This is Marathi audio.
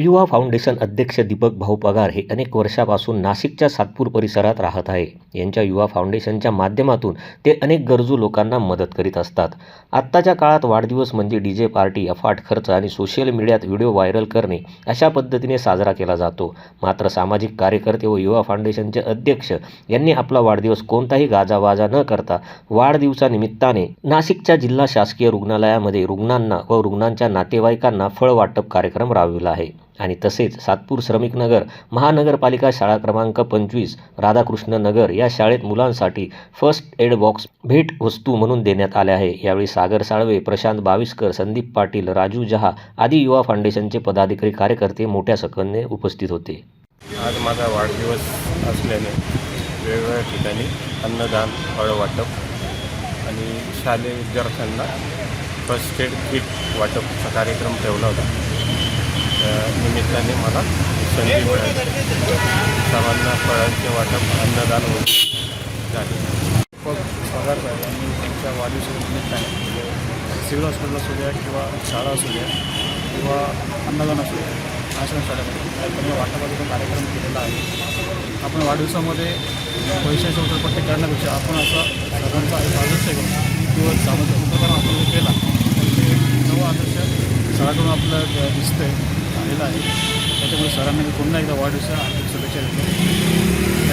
युवा फाउंडेशन अध्यक्ष दीपक भाऊ पगार हे अनेक वर्षापासून नाशिकच्या सातपूर परिसरात राहत आहे. यांच्या युवा फाउंडेशनच्या माध्यमातून ते अनेक गरजू लोकांना मदत करीत असतात. आत्ताच्या काळात वाढदिवस म्हणजे डी जे पार्टी अफाट खर्च आणि सोशल मीडियात व्हिडिओ व्हायरल करणे अशा पद्धतीने साजरा केला जातो. मात्र सामाजिक कार्यकर्ते व युवा फाउंडेशनचे अध्यक्ष यांनी आपला वाढदिवस कोणताही गाजावाजा न करता वाढदिवसानिमित्ताने नाशिकच्या जिल्हा शासकीय रुग्णालयामध्ये रुग्णांना व रुग्णांच्या नातेवाईकांना फळ वाटप कार्यक्रम राबविला आहे. आणि तसेच सातपूर श्रमिक नगर महानगरपालिका शाळा क्रमांक पंचवीस राधाकृष्ण नगर या शाळेत मुलांसाठी फर्स्ट एड बॉक्स भेट वस्तू म्हणून देण्यात आल्या आहे यावेळी सागर साळवे प्रशांत बाविस्कर संदीप पाटील राजू जहा आदी युवा फाउंडेशनचे पदाधिकारी कार्यकर्ते मोठ्या सकने उपस्थित होते. आज माझा वाढदिवस असल्याने वेगवेगळ्या ठिकाणी अन्नदान फळं वाटप आणि शालेय विद्यार्थ्यांना फर्स्ट एड किट वाटपचा कार्यक्रम ठेवला होता. निमित्ताने मला संधी मिळाली. सर्वांना फळांचे वाटप अन्नदान होते झाले. दीपक पगार साहेबांनी त्यांच्या वाढदिवसानिमित्ताने म्हणजे सिव्हिल हॉस्पिटल असू द्या किंवा शाळा असू द्या किंवा अन्नदान असू द्या आश्रम शाळेमध्ये त्यांनी कार्यक्रम केलेला आहे. आपण वाढदिवसामध्ये पैशाचे उतरपट्टी करण्यापेक्षा आपण असा सर्वांचा एक आदर्श घेऊन किंवा सामाजिक उपक्रम आपण जो केला तर ते नवा आदर्श शाळाकडून आपलं दिसतं आहे झालेला आहे. त्याच्यामुळे सरांना मी पुन्हा एकदा वाढदिवसा हार्दिक शुभेच्छा देतो.